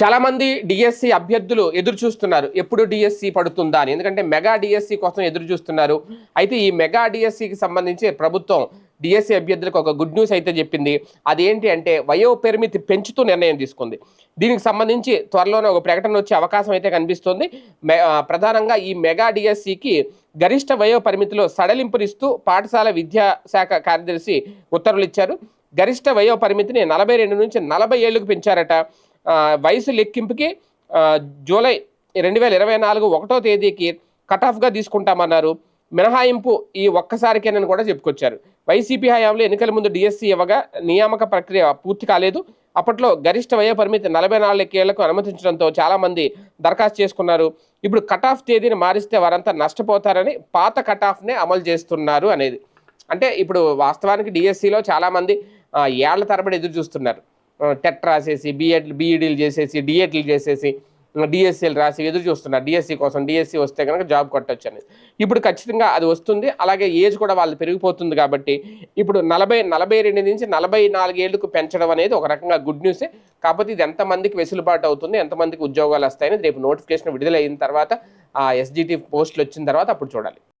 చాలామంది డిఎస్సి అభ్యర్థులు ఎదురు చూస్తున్నారు ఎప్పుడు డిఎస్సి పడుతుందా అని. ఎందుకంటే మెగా డిఎస్సి కోసం ఎదురు చూస్తున్నారు అయితే ఈ మెగా డిఎస్సికి సంబంధించి ప్రభుత్వం డిఎస్సి అభ్యర్థులకు ఒక గుడ్ న్యూస్ అయితే చెప్పింది. అదేంటి అంటే వయో పరిమితి పెంచుతూ నిర్ణయం తీసుకుంది. దీనికి సంబంధించి త్వరలోనే ఒక ప్రకటన వచ్చే అవకాశం అయితే కనిపిస్తోంది. ప్రధానంగా ఈ మెగా డిఎస్సికి గరిష్ట వయో పరిమితిలో సడలింపునిస్తూ పాఠశాల విద్యాశాఖ కార్యదర్శి ఉత్తర్వులు ఇచ్చారు. గరిష్ట వయో పరిమితిని నలభై రెండు నుంచి నలభై ఏళ్ళకు పెంచారట. వయసు లెక్కింపుకి జూలై రెండు వేల ఇరవై నాలుగు ఒకటో తేదీకి కట్ ఆఫ్గా తీసుకుంటామన్నారు. మినహాయింపు ఈ ఒక్కసారికేనని కూడా చెప్పుకొచ్చారు. వైసీపీ హయాంలో ఎన్నికల ముందు డిఎస్సీ ఇవ్వగా నియామక ప్రక్రియ పూర్తి కాలేదు. అప్పట్లో గరిష్ట వయో పరిమితి నలభై నాలుగేళ్ళకు అనుమతించడంతో చాలామంది దరఖాస్తు చేసుకున్నారు. ఇప్పుడు కట్ ఆఫ్ తేదీని మారిస్తే వారంతా నష్టపోతారని పాత కట్ ఆఫ్నే అమలు చేస్తున్నారు అనేది. అంటే ఇప్పుడు వాస్తవానికి డిఎస్సిలో చాలామంది ఏళ్ళ తరబడి ఎదురు చూస్తున్నారు టెట్ రాసేసి బిఎడ్ బీఈడీలు చేసేసి డిఎడ్లు చేసేసి డిఎస్సీలు రాసి ఎదురు చూస్తున్నారు. డిఎస్సి కోసం డిఎస్సి వస్తే కనుక జాబ్ కొట్టచ్చు అనేది ఇప్పుడు ఖచ్చితంగా అది వస్తుంది. అలాగే ఏజ్ కూడా వాళ్ళు పెరిగిపోతుంది కాబట్టి ఇప్పుడు నలభై నలభై రెండు నుంచి నలభై నాలుగేళ్ళకు పెంచడం అనేది ఒక రకంగా గుడ్ న్యూసే. కాకపోతే ఇది ఎంతమందికి వెసులుబాటు అవుతుంది ఎంతమందికి ఉద్యోగాలు వస్తాయని రేపు నోటిఫికేషన్ విడుదలైన తర్వాత ఆ ఎస్జిటి పోస్టులు వచ్చిన తర్వాత అప్పుడు చూడాలి.